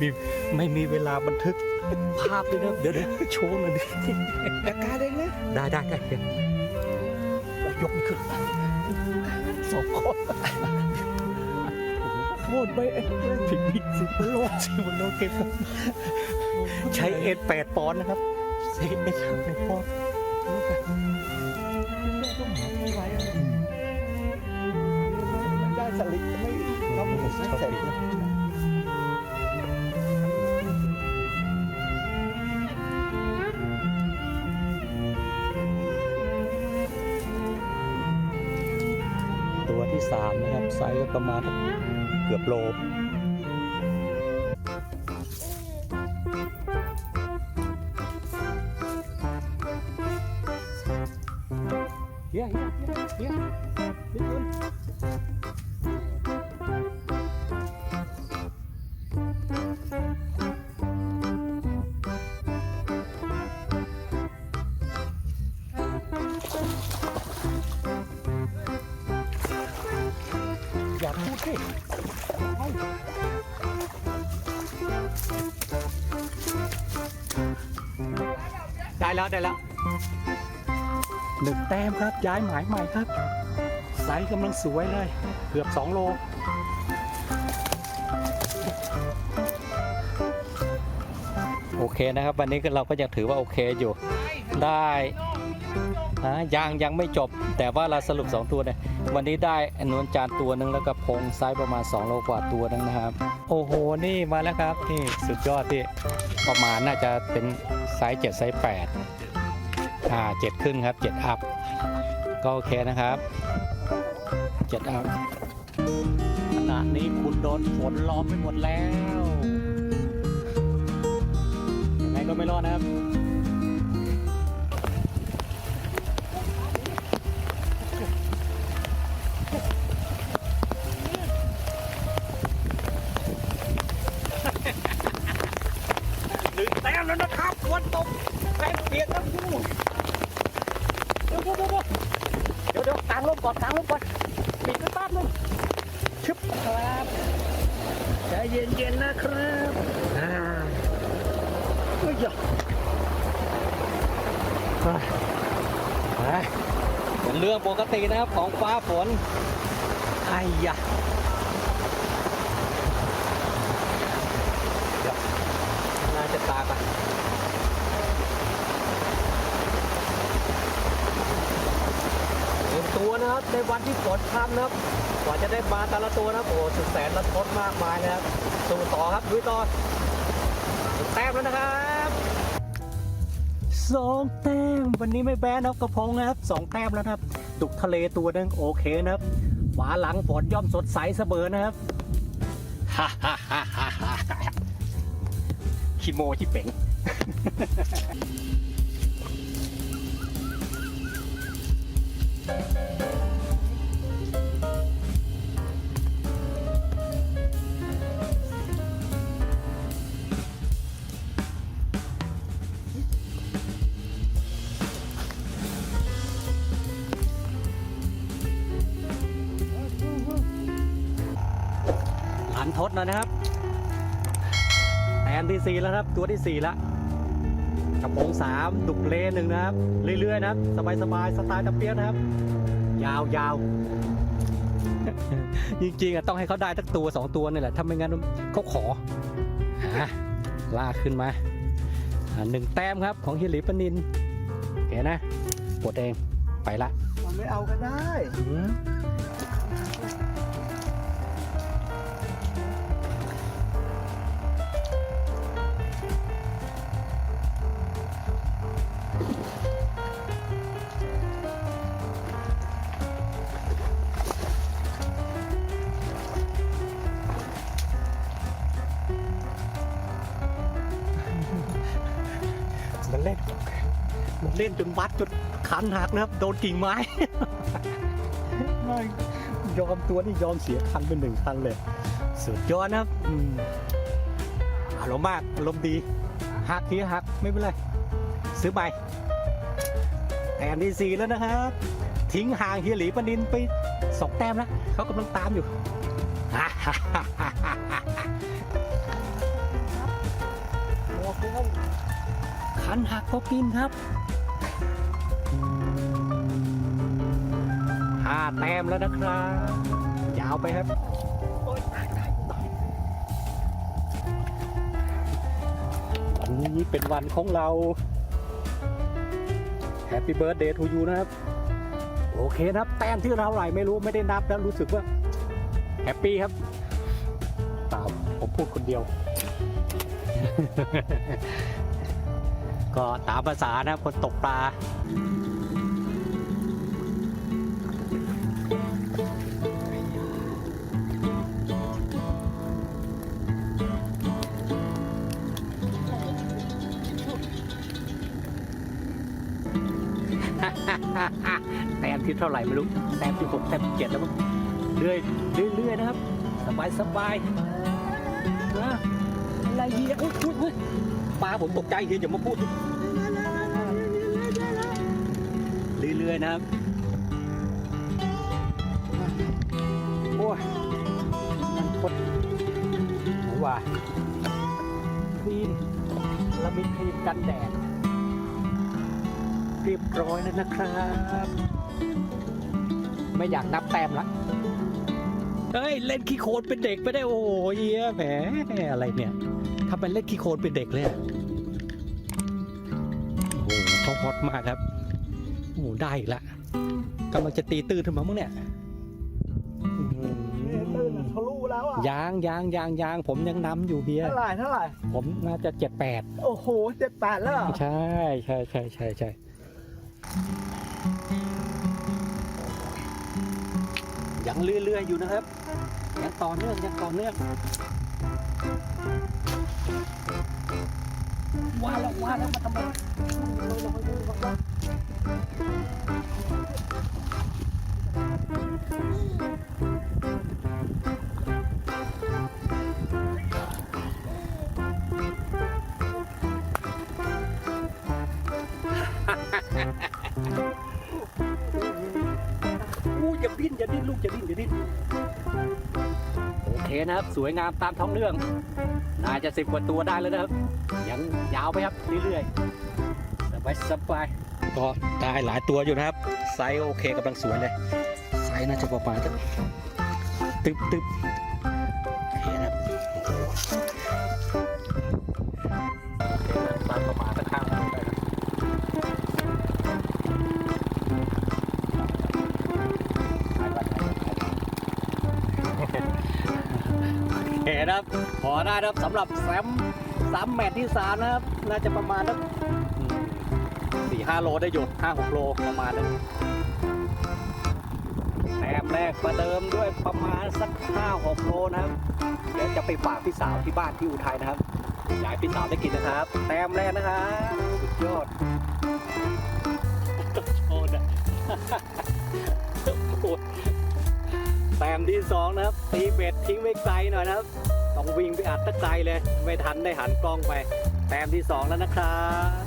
ม่มีไม่มีเวลาบันทึกภาพเลยนะเดี๋ยวเดี๋ยวโชว์หน่อยดิจัดการเองนะได้ได้ได้เดี๋ยวโอ้ยกไม่ขึ้นสองคนโคตรไปเองเลยถึงนี่สิบโลสิบโลเก็บใช้เอ็ดแปดปอนด์นะครับใช้เอ็ดแปดปอนด์ต้องหาไม่ไหวอะมันได้สลิดไม่เราไม่ไม่เส สามนะครับ ไซส์ก็ประมาณเกือบโลเฮียเฮียเฮียเฮียเฮีย ได้แล้วได้แล้วหนึ่งแต้มครับย้ายหมายใหม่ครับไซส์กำลังสวยเลย เกือบ 2 โลโอเคนะครับ วันนี้เราก็ยังถือว่าโอเคอยู่ ได้นะยังยังไม่จบแต่ว่าเราสรุป 2 ตัวเนี่ย วันนี้ได้อนวนจานตัวหนึ่งแล้วก็พงไซส์ประมาณ 2 โลกว่าตัวหนึงนะครับ โอ้โห นี่มาแล้วครับ นี่สุดยอดที่ประมาณน่าจะเป็นไซส์7ไซส์8อ่าเจ็ดครึ่งครับเจ็ดอัพ ก็โอเคนะครับเจ็ดอัพขณะนี้คุณโดนฝนล้อมไปหมดแล้วยังไงก็ไม่รอดนะครับ นตกแต้มเปียกทั้งคู่เดี๋ยวเดี๋ยวเดี๋ยวเดี๋ยวกางร่มก่อนกางร่มก่อนปิดกระตับเลยชึบครับใจเย็นๆนะครับอ่าเฮ้ยอย่าไปเป็นเรื่องปกตินะครับของฟ้าฝนไอ้ยะน่าจะตากอะหนึ่ ตัวนะครับในวันที่ฝนพรำนะครับกว่าจะได้มาแต่ละตัวนะครับโอ้สุดแสนละทดมากมายนะครับสู้ต่อครับลุยต่อหนึ่งแต้มแล้วนะครับสองแต้มวันนี้ไม่แบนนะครับกระพงนะครับสองแต้มแล้วนะครับดุกทะเลตัวหนึงโอเคนะครับฝาหลังฝนย่อมสดใสเสมอนะครับฮ่าฮ่าฮ่าฮ่าฮ่าขี้โมที่เป๋ง หลันทดแล้วนะครับแอนที่สี่แล้วครับ ตัวที่สี่แล้ว กระโปรงสามดุกเลนหนึ่งนะครับ เรื่อยๆนะครับ สบายๆสไตล์ตะเปียกนะครับ ยาวๆ จริงๆอะต้องให้เขาได้ทักตัวสองตัวนี่แหละถ้าไม่งั้นเขาขออะลากขึ้นมาอะหนึ่งแต้มครับของฮิลิปนินเห็นนะปวดเองไปละ มันไม่เอาก็ได้ เล่นจนวัดจนคันหักนะครับ โดนกิ่งไม้ไม่ยอมตัวนี่ยอมเสียคันเป็นหนึ่งคันเลย สุดยอดนะครับอืมอารมณ์มากอารมณ์ดีหักทีหักไม่เป็นไร ซื้อไปแอนดีซีแล้วนะครับ ทิ้งห่างเฮียหลีปนินไปสองแต้มแล้วเขากำลังตามอยู่บอกแล้วขันหักก็กินครับ ห้าแต้มแล้วนะครับ ยาวไปครับวันนี้เป็นวันของเรา Happy Birthday to you นะครับ โอเคนะครับ แต้มที่เราไหร่ไม่รู้ไม่ได้นับแล้วรู้สึกว่าแฮปปี้ครับเปล่าผมพูดคนเดียว ก็ตามภาษานะคนตกปลาแต้มที่เท่าไหร่ไม่รู้แต้มที่หกแต้มที่เจ็ดแล้วมั้งเรื่อยเรื่อยๆนะครับ สบายสบายนะอะไรเฮียอุ๊ยอุ๊ยอุ๊ย ปลาผมตกใจเฮีอย่ามาพูด เรื่อยๆนะครับ โอ้ยมันพดหนว่าครีมเรามีครีมกันแดดเรียบร้อยแล้วนะครับ ไม่อยากนับแต้มละเฮ้ย เล่นขี้โคลนเป็นเด็กไปได้โอ้ยแหมอะไรเนี่ย ทำเป็นเล่นขี้โคลนเป็นเด็กเลยอะโอ้โหเขาฮอตมากครับโอ้โหได้อีกละกำลังจะตีตื้นขึ้นมามั้งเนี่ยอื้อหือเนี่ยตื่นทะลุแล้วอะยางยางยางยางผมยังนำอยู่เฮีย เท่าไหร่เท่าไหร่ผมน่าจะเจ็ดแปด โอ้โหเจ็ดแปดแล้วเหรอใช่ใช่ใช่ใช่ใช่ยังเรื่อยๆอยู่นะครับ ยังต่อเนื่องยังต่อเนื่อง ว่าแล้วว่าแล้วมาทำไมอู้อย่าดิ้นอย่าดิ้นลูกอย่าดิ้นอย่าดิ้นโอเคนะครับ สวยงามตามท้องเรื่อง น่าจะสิบกว่าตัวได้แล้วนะครับ ยังยาวไปครับเรื่อยๆสบายสบายก็ได้หลายตัวอยู่นะครับ ไซส์โอเคกำลังสวยเลย ไซส์น่าจะประมาณตึ๊บตึ๊บโอเคนะครับ นะครับพอได้นะครับสำหรับแซมสามแมตช์ที่สามนะครับ น่าจะประมาณสักสี่ห้าโลได้อยู่ห้าหกโลประมาณนั้นแต้มแรกประเดิมด้วยประมาณสักห้าหกโลนะครับเดี๋ยวจะไปฝากพี่สาวที่บ้านที่อุทัยนะครับอยากให้พี่สาวได้กินนะครับ แต้มแรกนะครับสุดยอดโอ้นะแต้มที่สองนะครับ ตีเบ็ดทิ้งไว้ไกลหน่อยนะครับ ต้องวิ่งไปอัดตะไกลเลย ไม่ทันได้หันกล้องไป แต้มที่สองแล้วนะครับ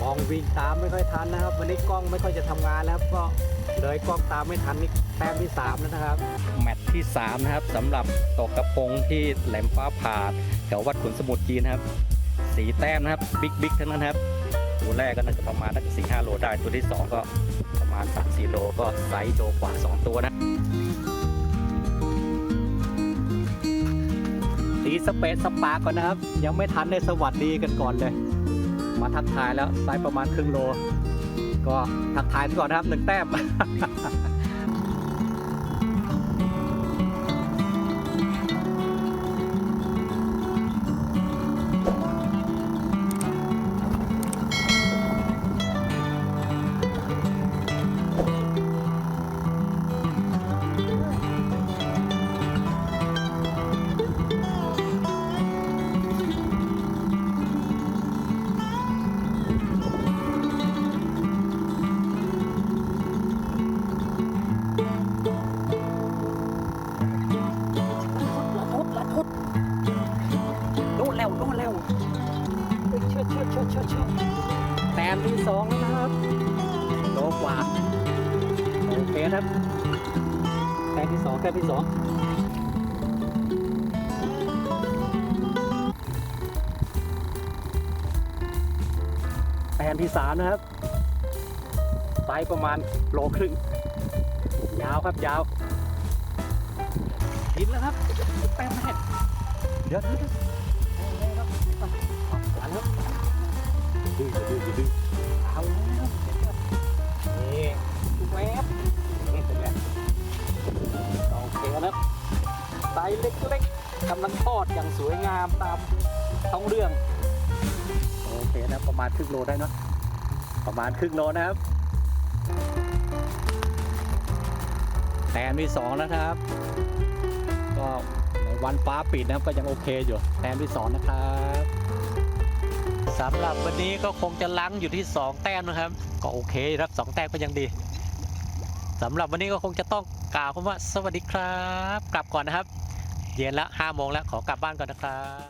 กล้องวิ่งตามไม่ค่อยทันนะครับ วันนี้กล้องไม่ค่อยจะทำงานแล้วก็ เลยกล้องตามไม่ทันนี่แต้มที่สามแล้วนะครับ แมตช์ที่ 3 นะครับสำหรับตกกระพงที่แหลมฟ้าผ่าแถววัดขุนสมุทรจีนครับสีแต้มนะครับบิ๊กบิ๊กทั้งนั้นครับ ตัวแรกก็น่าจะประมาณนักสี่ห้าโลได้ตัวที่ 2 ก็ประมาณ3 4โลก็ไซส์โลกว่า 2 ตัวนะตีสเปซสปาก่อนนะครับ ยังไม่ทันได้สวัสดีกันก่อนเลย มาทักทายแล้วไซส์ประมาณครึ่งโล ก็ทักทายก่อนนะครับหนึ่งแต้ม แต้มที่สองแต้มที่สองแต้มที่สามนะครับไซส์ประมาณโลครึ่ง ยาวครับยาวกินแล้วครับแต้มแรกเดี๋ยวเดี๋ยวเดี๋ยวแต้มแรกครับเอาเอาแล้วดื้อดื้อดื้อามตามท้องเรื่อง โอเคนะประมาณครึ่งโลได้เนอะประมาณครึ่งโลนะครับแต้มที่สองแล้วนะครับ ก็ในวันฟ้าปิดนะครับก็ยังโอเคอยู่แต้มที่สองนะครับสำหรับวันนี้ก็คงจะลังอยู่ที่ 2 แต้มนะครับ ก็โอเคครับสองแต้มก็ยังดีสำหรับวันนี้ก็คงจะต้องกล่าวคำว่าสวัสดีครับ กลับก่อนนะครับ เย็นละ5โมงแล้วขอกลับบ้านก่อนนะครับ